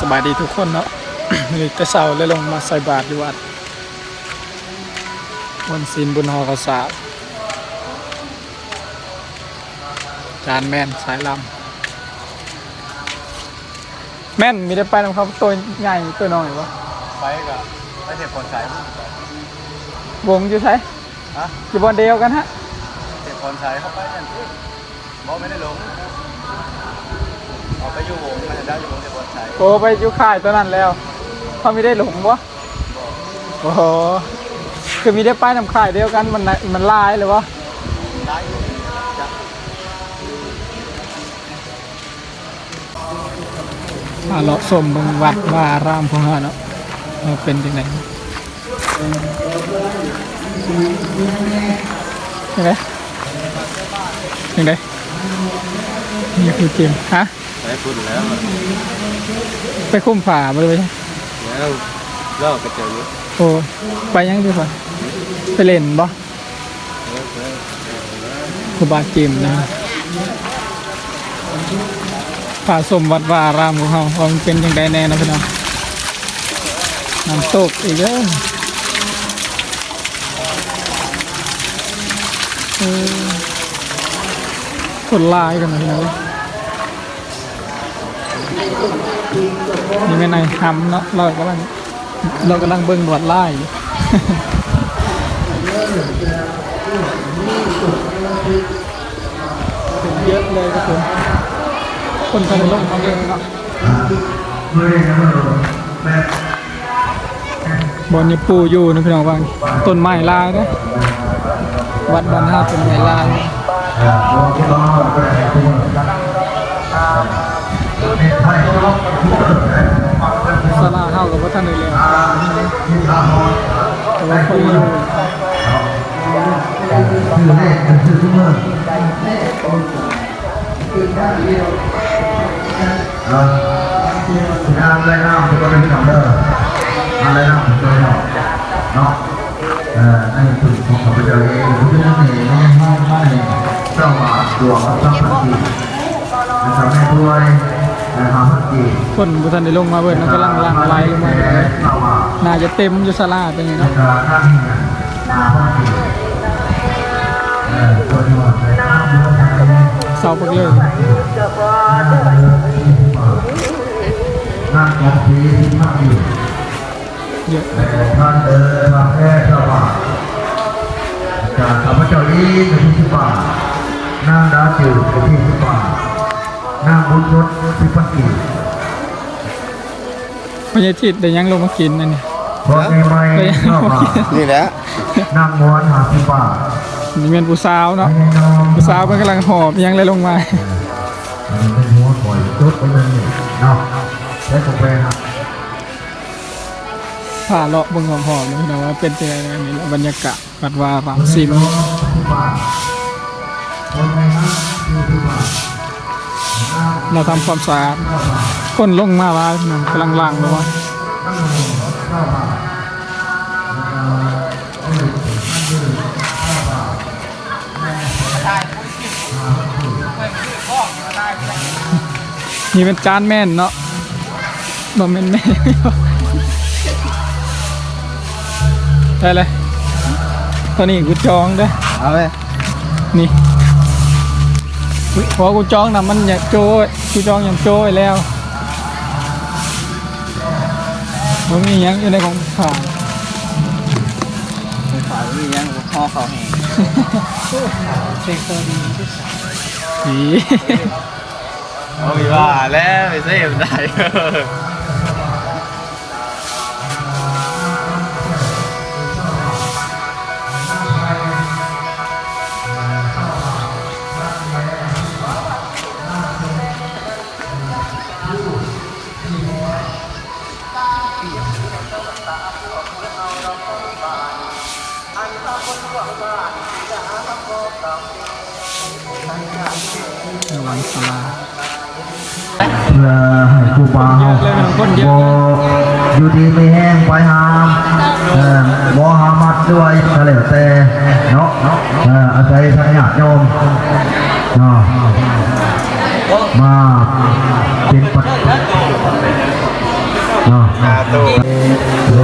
สบายดีทุกคนเนาะเลยแต่เช้าเลยลงมาใส่บาตรอยู่วัดวันศีลบุญหอกษาจานแม่นสายลำแม่นมีได้ไปนำเขาตัวใหญ่ตัวน้อยวะไปกับไม่ใช่คนสายวงอยู่ใช่ฮะอยู่บนเดียวกันฮะเจ็บคนสายเข้าไปนั่นสิบอกไม่ได้ลงเอาไปอยู่วงมันจะได้อยู่วงเจ็บนสายโอ้ไปอยู่ค่ายตัวนั้นแล้วเขาไม่ได้หลงวะโอ้โหคือมีได้ไปนำค่ายเดียวกันมันน่ะมันลายเลยวะได้อยู่จะอาเลาะสมเบึงวัดวาอารามของเฮาเนาะว่าเป็นจังไดยังไงยังไงนี่คือเกมฮะ ไปพุ่นแล้วไปคุ้มฝ่าบ่เลยแล้วเลิกกระเจิงโอ้ไปยังดีกว่าไปเล่นบ่ครูบาเกมนะฝ่าสมวัดวาอารามของเฮาว่ามันเป็นจังไดแน่นะพี่น้องน้ำตกอีกเด้อเออคนลายกันนะพี่น้อง นี่ไม่ในทำเนาะเรากำลังเรากำลังเบิ่งหนวดไล่เยอะเลยครับผมคนกำลังลงมาเลยเนาะบอลนี่ปูอยู่นะพี่น้องว่าต้นไม้ลายนะวัดบ้านห้าต้นไม้ลาย สลาเฮากับว่าท่านเลยแล้วแต่ว่าคนอยู่คือเลขมันคือทุกเมื่อเรางานอะไรน้ำก็เป็นที่ทำเด้องานอะไรน้ำตัวเนาะเนาะเอ่อในสุดของข้าพเจ้าเองผมจะนั่งเองให้ให้ให้เจ้าบาทดวงกับเจ้าพันกีนะครับแม่ด้วย ครับพันกีคนบุท่านได้ลงมาเบิ่นกำลังลังไล่ลงมาเลยเจ้าบาทน่าจะเต็มอยู่สลาเป็นไงในเนาะการนั่งนาพันกีเอ่อตัวนี้ว่าในน้ำด้วยเสาปักเลยนั่งของพีที่มากอยู่เยอะแต่ท่านเดินมาแค่เจ้าบ่าวจากข้าพเจ้าอีกเป็นที่สิบบาทนั่งดาจิ๋วเป็นที่สิบบาท นั่งบุญรถที่ปักกิ่งพญาทิตได้ยังลงมากินนั่นนี่พอในไม่เจ้าบ่าวนี่แหละนั่งม้วนหาสิบบาทนี่เป็นผู้สาวเนาะไม่ได้นอนผู้สาวมันกำลังหอบยังเลยลงมามันเป็นหัวปล่อยรถไปเลยเนาะใช้กาแฟครับผ่าเลาะเบิ่งหอมๆนี่นะว่าเป็นจังไดนี่แหละบรรยากาศวัดวารามศิลป์สิบ เราทำความสะอาดคนลงมาว่านั่นกำลังล้างเลยว่านั่งหัวเก้าบาทแล้วก็นี่เป็นจานแม่นเนาะบ่แม่นแม่ได้เลยตอนนี้กูจองเด้อเอาไปนี่อุ๊ย พอกูจองนะมันอยากโจ้ยกูจองอย่างโจ้ยแล้วมันมีหยังอยู่ในของผ่านฝามียังห่อเขาแห้งเซ็กตัวดีที่สุดสีโอ้ยว่าแล้วไม่ใช่ได้ ระวังสลาเพื่อให้ครูบาเยอะเลยนะคนเยอะบ่อยู่ดีไม่แห้งไปหามเออบ่หามัดด้วยก็แล้วแต่เนาะเอออาศัยทางญาติโยมเนาะมาเป็นปัจตู้โลต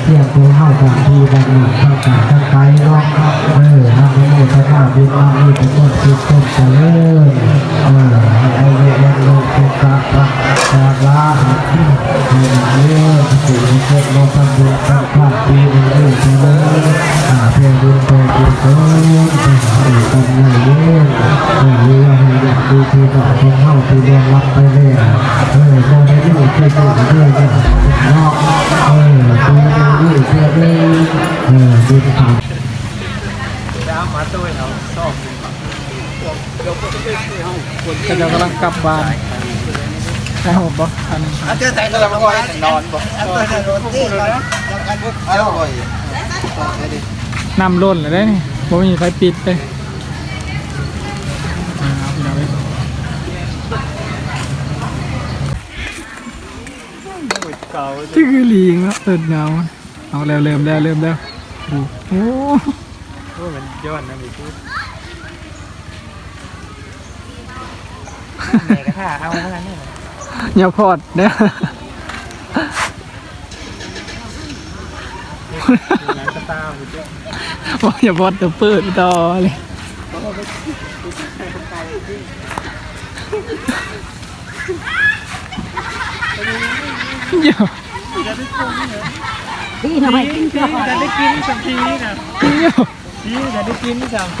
เที่ยงกูเข้าจากที่บันหนักเข้าจากทั้งไกลเน ก็จะกำลังกลับบ้านได้หมดปะอันนี้เจอใจเราไม่ค่อยนอนบ่เจอรถที่เราเจ้าบ่อยน้ำล้นเลยได้นี่บ่มีไฟปิดเลยอ่าเอาพี่น้องไปที่คือลิงแล้วเปิดเงาเอาแล้วเริ่มแล้วเริ่มแล้วโอ้โหโอ้มันย้อนนะมีพูด แม่ก็ท่าเอาเท่านั้นอย่าพอดเนี่ยร้านกระตาอยู่เจ้าว่าอย่าพอดจะเปิดต่อเลยเดี๋ยวพี่ทำไมกินข้าวจะได้กินสักทีนะเดี๋ยวพี่จะได้กินสักเ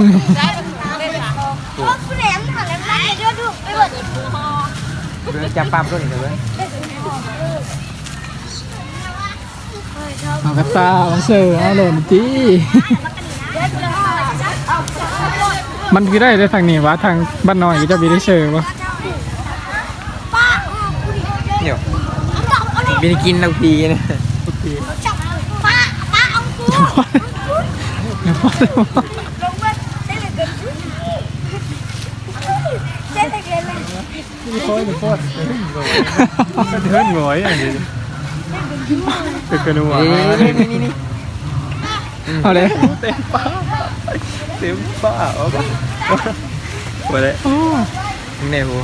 ะอย่าพอดจังหวะเถอะโจมมันนะเนี่ยจะโจงนะไปจ้องมันเดี๋ยวพี่ได้กินจ้ะเปล่าเอาแค่นั้นมึงผู้แหลมค่ะแหลมได้เดี๋ยวดูไปเปิดอีกพอเรื่องจับปั๊มตัวนี้เลยเอากระตามาเสิร์ฟเอาหล่นจีมันคือได้ได้ทางนี้วะทางบ้านน้อยก็จะมีได้เสิร์ฟวะป้าเดี๋ยวเอาเอาไม่ได้กินแล้วพี่นะจับป้าป้าเอากู อย่าพอดอย่าพอด ลงมาเส้นเล็กเกิน เส้นเล็กเลยโคตรโคตรก็เทินหงอยอย่างนี้ตึกกระนัวนี่นี่นี่เอาเลยเต็มป้าเต็มป้าเอาปะไปเลยโอ้เนี่ยหู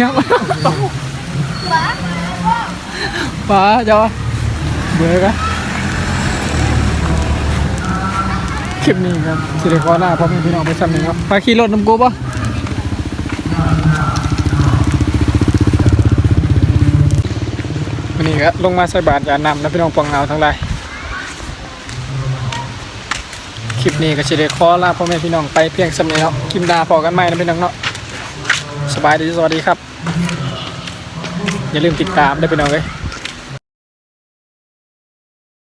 ยังป้าจ้าเบื่อกันคลิปนี้ครับสิริคอล่าพ่อแม่พี่น้องไปซ้ำหนึ่งครับไปขี่รถน้ำกูปะ วันนี้ก็ลงมาใส่บาตรยานำแล้วพี่น้องปองเงาทั้งหลายคลิปนี้ก็จะได้คอลาพ่อแม่พี่น้องไปเพียงสำเนียงเนาะคลิปหน้าพอกันใหม่นะพี่น้องเนาะสบายดีสวัสดีครับ อย่าลืมติดตามได้พี่น้องเลย